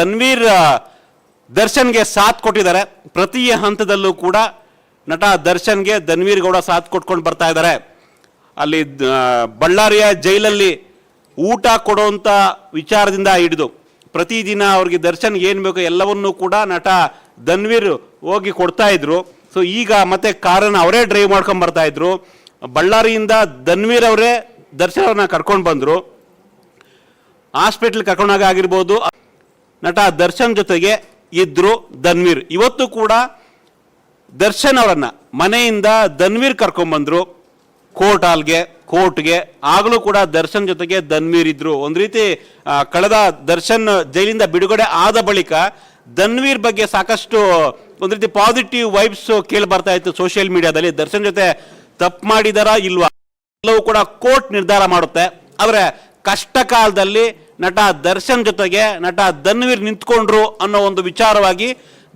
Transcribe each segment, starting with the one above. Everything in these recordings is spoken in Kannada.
ಧನ್ವೀರ್ ದರ್ಶನ್ಗೆ ಸಾಥ್ ಕೊಟ್ಟಿದ್ದಾರೆ. ಪ್ರತಿ ಹಂತದಲ್ಲೂ ಕೂಡ ನಟ ದರ್ಶನ್ಗೆ ಧನ್ವೀರ್ ಗೌಡ ಸಾಥ್ ಕೊಟ್ಕೊಂಡು ಬರ್ತಾ ಇದ್ದಾರೆ. ಅಲ್ಲಿ ಬಳ್ಳಾರಿಯ ಜೈಲಲ್ಲಿ ಊಟ ಕೊಡುವಂಥ ವಿಚಾರದಿಂದ ಹಿಡಿದು ಪ್ರತಿದಿನ ಅವ್ರಿಗೆ ದರ್ಶನ್ ಏನು ಬೇಕು ಎಲ್ಲವನ್ನೂ ಕೂಡ ನಟ ಧನ್ವೀರ್ ಹೋಗಿ ಕೊಡ್ತಾ ಇದ್ರು. ಸೊ ಈಗ ಮತ್ತೆ ಕಾರನ್ನು ಅವರೇ ಡ್ರೈವ್ ಮಾಡ್ಕೊಂಡು ಬರ್ತಾ ಇದ್ರು. ಬಳ್ಳಾರಿಯಿಂದ ಧನ್ವೀರ್ ಅವರೇ ದರ್ಶನ್ ಅವ್ರನ್ನ ಕರ್ಕೊಂಡು ಬಂದರು. ಹಾಸ್ಪಿಟ್ಲ್ ಕರ್ಕೊಂಡಾಗ ಆಗಿರ್ಬೋದು ನಟ ದರ್ಶನ್ ಜೊತೆಗೆ ಇದ್ರು ಧನ್ವೀರ್. ಇವತ್ತು ಕೂಡ ದರ್ಶನ್ ಅವರನ್ನ ಮನೆಯಿಂದ ಧನ್ವೀರ್ ಕರ್ಕೊಂಬಂದರು. ಕೋರ್ಟ್ ಹಾಲ್ಗೆ, ಕೋರ್ಟ್ಗೆ. ಆಗಲೂ ಕೂಡ ದರ್ಶನ್ ಜೊತೆಗೆ ಧನ್ವೀರ್ ಇದ್ರು. ಒಂದು ರೀತಿ ಕಳೆದ ದರ್ಶನ್ ಜೈಲಿಂದ ಬಿಡುಗಡೆ ಆದ ಬಳಿಕ ಧನ್ವೀರ್ ಬಗ್ಗೆ ಸಾಕಷ್ಟು ಒಂದು ರೀತಿ ಪಾಸಿಟಿವ್ ವೈಬ್ಸ್ ಕೇಳಿ ಬರ್ತಾ ಇತ್ತು ಸೋಷಿಯಲ್ ಮೀಡಿಯಾದಲ್ಲಿ ದರ್ಶನ್ ಜೊತೆ ತಪ್ಪು ಮಾಡಿದಾರಾ ಇಲ್ವಾ? ಎಲ್ಲವೂ ಕೂಡ ಕೋರ್ಟ್ ನಿರ್ಧಾರ ಮಾಡುತ್ತೆ. ಆದರೆ ಕಷ್ಟ ಕಾಲದಲ್ಲಿ ನಟ ದರ್ಶನ್ ಜೊತೆಗೆ ನಟ ಧನ್ವೀರ್ ನಿಂತ್ಕೊಂಡ್ರು ಅನ್ನೋ ಒಂದು ವಿಚಾರವಾಗಿ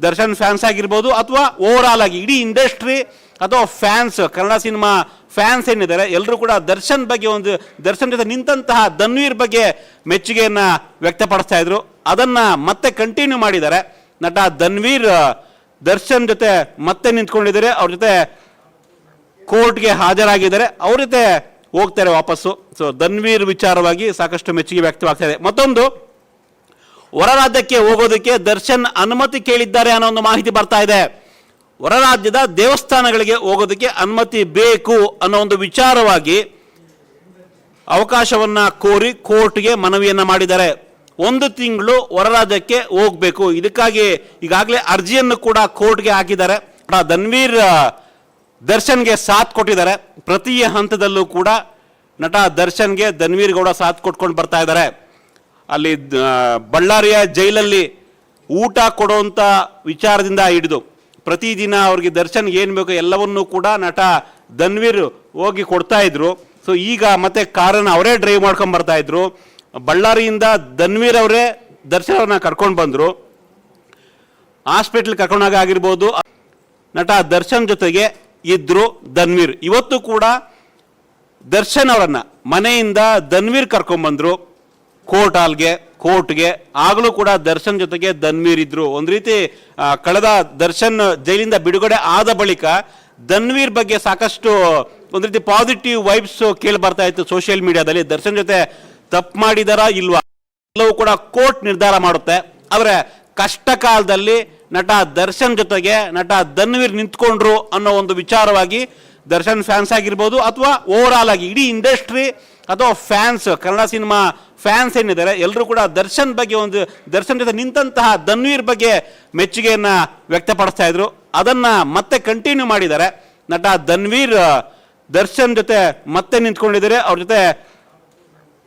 ದರ್ಶನ್ ಫ್ಯಾನ್ಸ್ ಆಗಿರ್ಬೋದು ಅಥವಾ ಓವರ್ ಆಲ್ ಆಗಿ ಇಡೀ ಇಂಡಸ್ಟ್ರಿ ಅಥವಾ ಫ್ಯಾನ್ಸ್ ಕನ್ನಡ ಸಿನಿಮಾ ಫ್ಯಾನ್ಸ್ ಏನಿದ್ದಾರೆ ಎಲ್ಲರೂ ಕೂಡ ದರ್ಶನ್ ಬಗ್ಗೆ ಒಂದು, ದರ್ಶನ್ ಜೊತೆ ನಿಂತಹ ಧನ್ವೀರ್ ಬಗ್ಗೆ ಮೆಚ್ಚುಗೆಯನ್ನು ವ್ಯಕ್ತಪಡಿಸ್ತಾ ಇದ್ರು. ಅದನ್ನ ಮತ್ತೆ ಕಂಟಿನ್ಯೂ ಮಾಡಿದ್ದಾರೆ. ನಟ ಧನ್ವೀರ್, ದರ್ಶನ್ ಜೊತೆ ಮತ್ತೆ ನಿಂತ್ಕೊಂಡಿದ್ದಾರೆ. ಅವ್ರ ಜೊತೆ ಕೋರ್ಟ್ಗೆ ಹಾಜರಾಗಿದ್ದಾರೆ. ಅವ್ರ ಜೊತೆ ಹೋಗ್ತಾರೆ ವಾಪಸ್ಸು. ಸೊ ಧನ್ವೀರ್ ವಿಚಾರವಾಗಿ ಸಾಕಷ್ಟು ಮೆಚ್ಚುಗೆ ವ್ಯಕ್ತವಾಗ್ತಾ ಇದೆ. ಮತ್ತೊಂದು ಹೊರ ರಾಜ್ಯಕ್ಕೆ ಹೋಗೋದಕ್ಕೆ ದರ್ಶನ್ ಅನುಮತಿ ಕೇಳಿದ್ದಾರೆ ಅನ್ನೋ ಒಂದು ಮಾಹಿತಿ ಬರ್ತಾ ಇದೆ. ಹೊರ ರಾಜ್ಯದ ದೇವಸ್ಥಾನಗಳಿಗೆ ಹೋಗೋದಕ್ಕೆ ಅನುಮತಿ ಬೇಕು ಅನ್ನೋ ಒಂದು ವಿಚಾರವಾಗಿ ಅವಕಾಶವನ್ನ ಕೋರಿ ಕೋರ್ಟ್ಗೆ ಮನವಿಯನ್ನ ಮಾಡಿದ್ದಾರೆ. ಒಂದು ತಿಂಗಳು ಹೊರ ರಾಜ್ಯಕ್ಕೆ ಹೋಗ್ಬೇಕು. ಇದಕ್ಕಾಗಿ ಈಗಾಗಲೇ ಅರ್ಜಿಯನ್ನು ಕೂಡ ಕೋರ್ಟ್ಗೆ ಹಾಕಿದ್ದಾರೆ. ಧನ್ವೀರ್ ದರ್ಶನ್ಗೆ ಸಾಥ್ ಕೊಟ್ಟಿದ್ದಾರೆ. ಪ್ರತಿ ಹಂತದಲ್ಲೂ ಕೂಡ ನಟ ದರ್ಶನ್ಗೆ ಧನ್ವೀರ್ ಗೌಡ ಸಾಥ್ ಕೊಟ್ಕೊಂಡು ಬರ್ತಾ ಇದ್ದಾರೆ. ಅಲ್ಲಿ ಬಳ್ಳಾರಿಯ ಜೈಲಲ್ಲಿ ಊಟ ಕೊಡುವಂಥ ವಿಚಾರದಿಂದ ಹಿಡಿದು ಪ್ರತಿದಿನ ಅವ್ರಿಗೆ ದರ್ಶನ್ ಏನು ಬೇಕು ಎಲ್ಲವನ್ನೂ ಕೂಡ ನಟ ಧನ್ವೀರ್ ಹೋಗಿ ಕೊಡ್ತಾ ಇದ್ರು. ಸೊ ಈಗ ಮತ್ತೆ ಕಾರನ್ನು ಅವರೇ ಡ್ರೈವ್ ಮಾಡ್ಕೊಂಡು ಬರ್ತಾ ಇದ್ರು. ಬಳ್ಳಾರಿಯಿಂದ ಧನ್ವೀರ್ ಅವರೇ ದರ್ಶನ್ ಅವ್ರನ್ನ ಕರ್ಕೊಂಡು ಬಂದರು. ಹಾಸ್ಪಿಟ್ಲ್ ಕರ್ಕೊಂಡಾಗ ಆಗಿರ್ಬೋದು, ನಟ ದರ್ಶನ್ ಜೊತೆಗೆ ಇದ್ರು ಧನ್ವೀರ್. ಇವತ್ತು ಕೂಡ ದರ್ಶನ್ ಅವರನ್ನ ಮನೆಯಿಂದ ಧನ್ವೀರ್ ಕರ್ಕೊಂಡ್ಬಂದ್ರು ಕೋರ್ಟ್ ಹಾಲ್ಗೆ, ಕೋರ್ಟ್ಗೆ. ಆಗಲೂ ಕೂಡ ದರ್ಶನ್ ಜೊತೆಗೆ ಧನ್ವೀರ್ ಇದ್ರು. ಒಂದು ರೀತಿ ಕಳೆದ ದರ್ಶನ್ ಜೈಲಿಂದ ಬಿಡುಗಡೆ ಆದ ಬಳಿಕ ಧನ್ವೀರ್ ಬಗ್ಗೆ ಸಾಕಷ್ಟು ಒಂದು ರೀತಿ ಪಾಸಿಟಿವ್ ವೈಬ್ಸ್ ಕೇಳಿ ಬರ್ತಾ ಇತ್ತು ಸೋಷಿಯಲ್ ಮೀಡಿಯಾದಲ್ಲಿ ದರ್ಶನ್ ಜೊತೆ ತಪ್ಪು ಮಾಡಿದಾರಾ ಇಲ್ವಾ? ಎಲ್ಲವೂ ಕೂಡ ಕೋರ್ಟ್ ನಿರ್ಧಾರ ಮಾಡುತ್ತೆ. ಆದರೆ ಕಷ್ಟ ಕಾಲದಲ್ಲಿ ನಟ ದರ್ಶನ್ ಜೊತೆಗೆ ನಟ ಧನ್ವೀರ್ ನಿಂತ್ಕೊಂಡ್ರು ಅನ್ನೋ ಒಂದು ವಿಚಾರವಾಗಿ ದರ್ಶನ್ ಫ್ಯಾನ್ಸ್ ಆಗಿರ್ಬೋದು ಅಥವಾ ಓವರ್ ಆಲ್ ಆಗಿ ಇಡೀ ಇಂಡಸ್ಟ್ರಿ ಅಥವಾ ಫ್ಯಾನ್ಸ್ ಕನ್ನಡ ಸಿನಿಮಾ ಫ್ಯಾನ್ಸ್ ಏನಿದ್ದಾರೆ ಎಲ್ಲರೂ ಕೂಡ ದರ್ಶನ್ ಬಗ್ಗೆ ಒಂದು, ದರ್ಶನ್ ಜೊತೆ ನಿಂತಹ ಧನ್ವೀರ್ ಬಗ್ಗೆ ಮೆಚ್ಚುಗೆಯನ್ನ ವ್ಯಕ್ತಪಡಿಸ್ತಾ ಇದ್ರು. ಅದನ್ನ ಮತ್ತೆ ಕಂಟಿನ್ಯೂ ಮಾಡಿದ್ದಾರೆ. ನಟ ಧನ್ವೀರ್, ದರ್ಶನ್ ಜೊತೆ ಮತ್ತೆ ನಿಂತ್ಕೊಂಡಿದ್ದಾರೆ. ಅವ್ರ ಜೊತೆ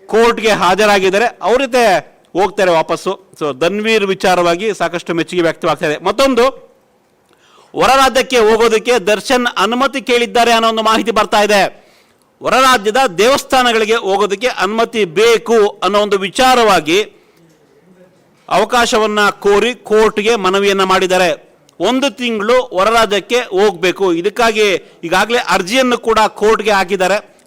ಕೋರ್ಟ್ಗೆ ಹಾಜರಾಗಿದ್ದಾರೆ. ಅವ್ರ ಜೊತೆ ಹೋಗ್ತಾರೆ ವಾಪಸ್ಸು. ಸೊ ಧನ್ವೀರ್ ವಿಚಾರವಾಗಿ ಸಾಕಷ್ಟು ಮೆಚ್ಚುಗೆ ವ್ಯಕ್ತವಾಗ್ತಾ ಇದೆ. ಮತ್ತೊಂದು ಹೊರ ರಾಜ್ಯಕ್ಕೆ ಹೋಗೋದಕ್ಕೆ ದರ್ಶನ್ ಅನುಮತಿ ಕೇಳಿದ್ದಾರೆ ಅನ್ನೋ ಒಂದು ಮಾಹಿತಿ ಬರ್ತಾ ಇದೆ. ಹೊರ ರಾಜ್ಯದ ದೇವಸ್ಥಾನಗಳಿಗೆ ಹೋಗೋದಕ್ಕೆ ಅನುಮತಿ ಬೇಕು ಅನ್ನೋ ಒಂದು ವಿಚಾರವಾಗಿ ಅವಕಾಶವನ್ನ ಕೋರಿ ಕೋರ್ಟ್ಗೆ ಮನವಿಯನ್ನ ಮಾಡಿದ್ದಾರೆ. ಒಂದು ತಿಂಗಳು ಹೊರ ರಾಜ್ಯಕ್ಕೆ ಹೋಗ್ಬೇಕು. ಇದಕ್ಕಾಗಿ ಈಗಾಗಲೇ ಅರ್ಜಿಯನ್ನು ಕೂಡ ಕೋರ್ಟ್ಗೆ ಹಾಕಿದ್ದಾರೆ.